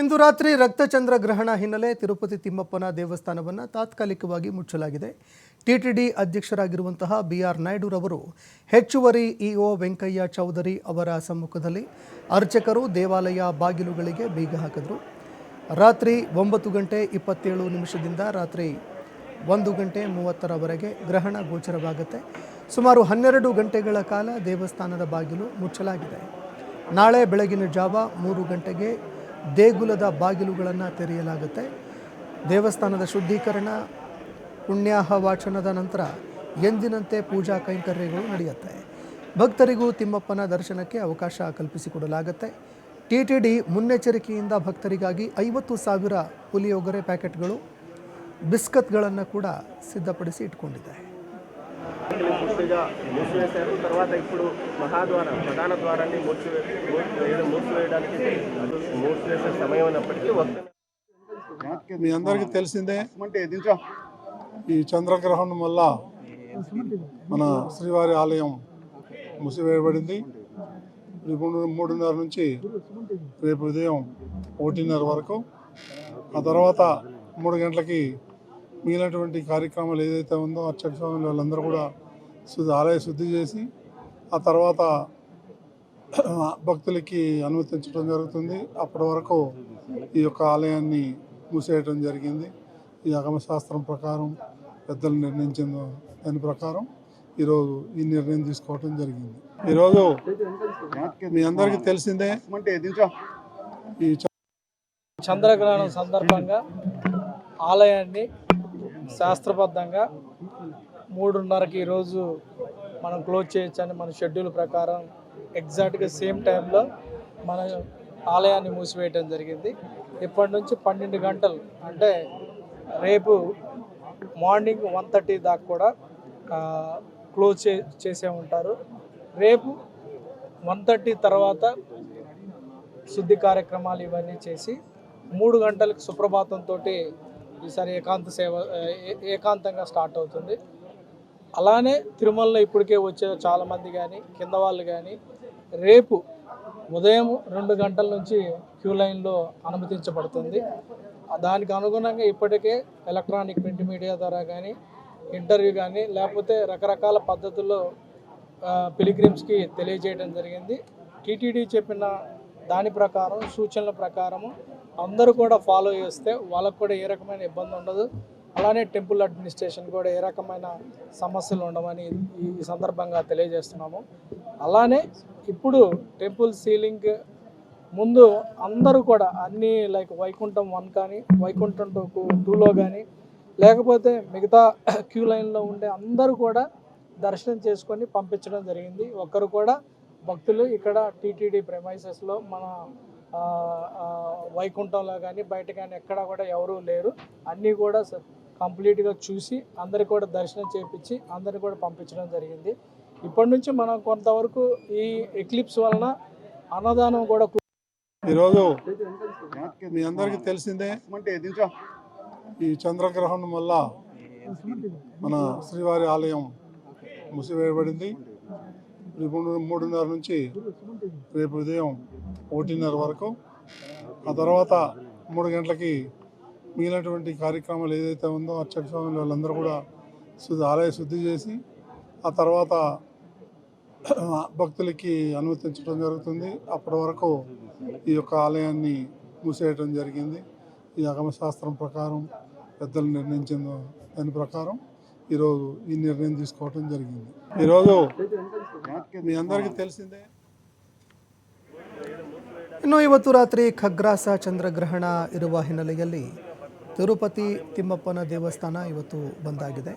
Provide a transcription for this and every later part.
ಇಂದು ರಾತ್ರಿ ರಕ್ತಚಂದ್ರ ಗ್ರಹಣ ಹಿನ್ನೆಲೆ ತಿರುಪತಿ ತಿಮ್ಮಪ್ಪನ ದೇವಸ್ಥಾನವನ್ನು ತಾತ್ಕಾಲಿಕವಾಗಿ ಮುಚ್ಚಲಾಗಿದೆ. ಟಿಟಿಡಿ ಅಧ್ಯಕ್ಷರಾಗಿರುವಂತಹ ಬಿ ಆರ್ ನಾಯ್ಡುರವರು ಹೆಚ್ಚುವರಿ ಇಒ ವೆಂಕಯ್ಯ ಚೌಧರಿ ಅವರ ಸಮ್ಮುಖದಲ್ಲಿ ಅರ್ಚಕರು ದೇವಾಲಯ ಬಾಗಿಲುಗಳಿಗೆ ಬೀಗ ಹಾಕಿದರು. ರಾತ್ರಿ ಒಂಬತ್ತು ಗಂಟೆ ಇಪ್ಪತ್ತೇಳು ನಿಮಿಷದಿಂದ ರಾತ್ರಿ ಒಂದು ಗಂಟೆ ಮೂವತ್ತರವರೆಗೆ ಗ್ರಹಣ ಗೋಚರವಾಗುತ್ತೆ. ಸುಮಾರು ಹನ್ನೆರಡು ಗಂಟೆಗಳ ಕಾಲ ದೇವಸ್ಥಾನದ ಬಾಗಿಲು ಮುಚ್ಚಲಾಗಿದೆ. ನಾಳೆ ಬೆಳಗಿನ ಜಾವ ಮೂರು ಗಂಟೆಗೆ ದೇಗುಲದ ಬಾಗಿಲುಗಳನ್ನು ತೆರೆಯಲಾಗುತ್ತೆ. ದೇವಸ್ಥಾನದ ಶುದ್ಧೀಕರಣ ಪುಣ್ಯಾಹ ವಾಚನದ ನಂತರ ಎಂದಿನಂತೆ ಪೂಜಾ ಕೈಂಕರ್ಯಗಳು ನಡೆಯುತ್ತೆ. ಭಕ್ತರಿಗೂ ತಿಮ್ಮಪ್ಪನ ದರ್ಶನಕ್ಕೆ ಅವಕಾಶ ಕಲ್ಪಿಸಿಕೊಡಲಾಗುತ್ತೆ. ಟಿ ಟಿ ಡಿ ಮುನ್ನೆಚ್ಚರಿಕೆಯಿಂದ ಭಕ್ತರಿಗಾಗಿ ಐವತ್ತು ಸಾವಿರ ಪುಲಿಯೊಗರೆ ಪ್ಯಾಕೆಟ್ಗಳು, ಬಿಸ್ಕತ್ಗಳನ್ನು ಕೂಡ ಸಿದ್ಧಪಡಿಸಿ ಇಟ್ಕೊಂಡಿದೆ. పూర్తిగా మూసివేశారు. తర్వాత ఇప్పుడు మహాద్వారం ప్రధాన ద్వారాన్ని మూసివే మూసివేయడానికి మూసివేసే సమయం అయినప్పటికీ వస్తుంది మీ అందరికీ తెలిసిందే ఈ చంద్రగ్రహణం వల్ల మన శ్రీవారి ఆలయం మూసివేయబడింది. మూడున్నర నుంచి రేపు ఉదయం ఒకటిన్నర వరకు. ఆ తర్వాత మూడు గంటలకి మిగిలినటువంటి కార్యక్రమాలు ఏదైతే ఉందో అర్చక స్వాములు వాళ్ళందరూ కూడా ఆలయ శుద్ధి చేసి ఆ తర్వాత భక్తులకి అనుమతించడం జరుగుతుంది. అప్పటి వరకు ఈ యొక్క ఆలయాన్ని మూసేయడం జరిగింది. ఈ అగమశాస్త్రం ప్రకారం పెద్దలు నిర్ణయించిన దాని ప్రకారం ఈరోజు ఈ నిర్ణయం తీసుకోవడం జరిగింది. ఈరోజు మీ అందరికీ తెలిసిందే. ఈ చ- చంద్రగ్రహణం సందర్భంగా ఆలయాన్ని శాస్త్రబద్ధంగా మూడున్నరకి ఈరోజు మనం క్లోజ్ చేయొచ్చని మన షెడ్యూల్ ప్రకారం ఎగ్జాక్ట్గా సేమ్ టైంలో మన ఆలయాన్ని మూసివేయటం జరిగింది. ఇప్పటి నుంచి పన్నెండు గంటలు అంటే రేపు మార్నింగ్ వన్ థర్టీ దాకా కూడా క్లోజ్ చే చేసే ఉంటారు. రేపు వన్ థర్టీ తర్వాత శుద్ధి కార్యక్రమాలు ఇవన్నీ చేసి మూడు గంటలకు సుప్రభాతంతో ఈసారి ఏకాంత సేవ ఏకాంతంగా స్టార్ట్ అవుతుంది. అలానే తిరుమలలో ఇప్పటికే వచ్చే చాలామంది కానీ కింద వాళ్ళు కానీ రేపు ఉదయం రెండు గంటల నుంచి క్యూ లైన్లో అనుమతించబడుతుంది. దానికి అనుగుణంగా ఇప్పటికే ఎలక్ట్రానిక్ ప్రింట్ మీడియా ద్వారా కానీ ఇంటర్వ్యూ కానీ లేకపోతే రకరకాల పద్ధతుల్లో పిలిగ్రిమ్స్కి తెలియజేయడం జరిగింది. టీటీడీ చెప్పిన దాని ప్రకారం సూచనల ప్రకారము అందరూ కూడా ఫాలో చేస్తే వాళ్ళకు కూడా ఏ రకమైన ఇబ్బంది ఉండదు. అలానే టెంపుల్ అడ్మినిస్ట్రేషన్ కూడా ఏ రకమైన సమస్యలు ఉండవని ఈ సందర్భంగా తెలియజేస్తున్నాము. అలానే ఇప్పుడు టెంపుల్ సీలింగ్ ముందు అందరూ కూడా అన్ని లైక్ వైకుంఠం వన్ కానీ వైకుంఠం టూ టూలో కానీ లేకపోతే మిగతా క్యూ లైన్లో ఉండే అందరూ కూడా దర్శనం చేసుకొని పంపించడం జరిగింది. ఒక్కరు కూడా భక్తులు ఇక్కడ టీటీడీ ప్రెమైసెస్లో మన వైకుంఠంలో కానీ బయట కానీ ఎక్కడ కూడా ఎవరూ లేరు. అన్నీ కూడా కంప్లీట్గా చూసి అందరికి కూడా దర్శనం చేపించి అందరిని కూడా పంపించడం జరిగింది. ఇప్పటి నుంచి మనం కొంతవరకు ఈ ఎక్లిప్స్ వలన అన్నదానం కూడా ఈరోజు మీ అందరికీ తెలిసిందే ఈ చంద్రగ్రహణం వల్ల మన శ్రీవారి ఆలయం మూసివేయబడింది. రేపు మూడున్నర నుంచి రేపు ఉదయం ఒకటిన్నర వరకు ఆ తర్వాత మూడు గంటలకి మిగిలినటువంటి కార్యక్రమాలు ఏదైతే ఉందో అర్చక స్వాములు వాళ్ళందరూ కూడా శుద్ధి ఆలయ శుద్ధి చేసి ఆ తర్వాత భక్తులకి అనుమతించడం జరుగుతుంది అప్పటి వరకు ఈ యొక్క ఆలయాన్ని మూసేయడం జరిగింది ఈ అగమశాస్త్రం ప్రకారం పెద్దలు నిర్ణయించిన దాని ప్రకారం ఈరోజు ఈ నిర్ణయం తీసుకోవడం జరిగింది ఈరోజు మీ అందరికీ తెలిసిందే ಇನ್ನು ಇವತ್ತು ರಾತ್ರಿ ಖಗ್ರಾಸ ಚಂದ್ರಗ್ರಹಣ ಇರುವ ಹಿನ್ನೆಲೆಯಲ್ಲಿ ತಿರುಪತಿ ತಿಮ್ಮಪ್ಪನ ದೇವಸ್ಥಾನ ಇವತ್ತು ಬಂದಾಗಿದೆ.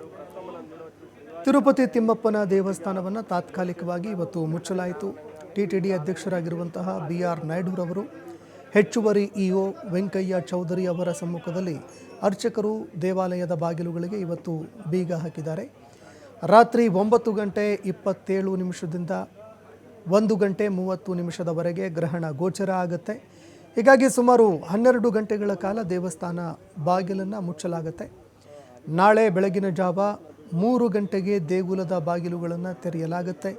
ತಿರುಪತಿ ತಿಮ್ಮಪ್ಪನ ದೇವಸ್ಥಾನವನ್ನು ತಾತ್ಕಾಲಿಕವಾಗಿ ಇವತ್ತು ಮುಚ್ಚಲಾಯಿತು. ಟಿ ಟಿ ಡಿ ಅಧ್ಯಕ್ಷರಾಗಿರುವಂತಹ ಬಿ ಆರ್ ನಾಯ್ಡುರವರು, ಹೆಚ್ಚುವರಿ ಇಒ ವೆಂಕಯ್ಯ ಚೌಧರಿ ಅವರ ಸಮ್ಮುಖದಲ್ಲಿ ಅರ್ಚಕರು ದೇವಾಲಯದ ಬಾಗಿಲುಗಳಿಗೆ ಇವತ್ತು ಬೀಗ ಹಾಕಿದ್ದಾರೆ. ರಾತ್ರಿ ಒಂಬತ್ತು ಗಂಟೆ ಇಪ್ಪತ್ತೇಳು ನಿಮಿಷದಿಂದ ಒಂದು ಗಂಟೆ ಮೂವತ್ತು ನಿಮಿಷದವರೆಗೆ ಗ್ರಹಣ ಗೋಚರ ಆಗುತ್ತೆ. ಹೀಗಾಗಿ ಸುಮಾರು ಹನ್ನೆರಡು ಗಂಟೆಗಳ ಕಾಲ ದೇವಸ್ಥಾನ ಬಾಗಿಲನ್ನು ಮುಚ್ಚಲಾಗುತ್ತೆ. ನಾಳೆ ಬೆಳಗಿನ ಜಾವ ಮೂರು ಗಂಟೆಗೆ ದೇಗುಲದ ಬಾಗಿಲುಗಳನ್ನು ತೆರೆಯಲಾಗುತ್ತೆ.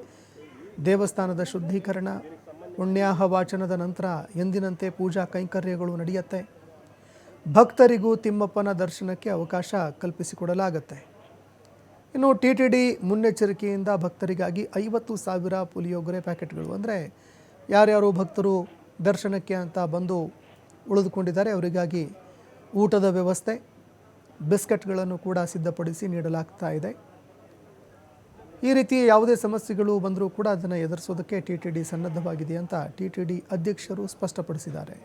ದೇವಸ್ಥಾನದ ಶುದ್ಧೀಕರಣ, ಪುಣ್ಯಾಹ ವಾಚನದ ನಂತರ ಎಂದಿನಂತೆ ಪೂಜಾ ಕೈಂಕರ್ಯಗಳು ನಡೆಯುತ್ತೆ. ಭಕ್ತರಿಗೂ ತಿಮ್ಮಪ್ಪನ ದರ್ಶನಕ್ಕೆ ಅವಕಾಶ ಕಲ್ಪಿಸಿಕೊಡಲಾಗುತ್ತೆ. ಇನ್ನು ಟಿ ಟಿ ಡಿ ಮುನ್ನೆಚ್ಚರಿಕೆಯಿಂದ ಭಕ್ತರಿಗಾಗಿ ಐವತ್ತು ಸಾವಿರ ಪುಲಿಯೋಗರೆ ಪ್ಯಾಕೆಟ್ಗಳು. ಅಂದರೆ ಯಾರ್ಯಾರು ಭಕ್ತರು ದರ್ಶನಕ್ಕೆ ಅಂತ ಬಂದು ಉಳಿದುಕೊಂಡಿದ್ದಾರೆ. ಅವರಿಗಾಗಿ ಊಟದ ವ್ಯವಸ್ಥೆ, ಬಿಸ್ಕೆಟ್ಗಳನ್ನು ಕೂಡ ಸಿದ್ಧಪಡಿಸಿ ನೀಡಲಾಗ್ತಾ ಇದೆ. ಈ ರೀತಿ ಯಾವುದೇ ಸಮಸ್ಯೆಗಳು ಬಂದರೂ ಕೂಡ ಅದನ್ನು ಎದುರಿಸೋದಕ್ಕೆ ಟಿ ಟಿ ಡಿ ಸನ್ನದ್ಧವಾಗಿದೆ ಅಂತ ಟಿ ಟಿ ಡಿ ಅಧ್ಯಕ್ಷರು ಸ್ಪಷ್ಟಪಡಿಸಿದ್ದಾರೆ.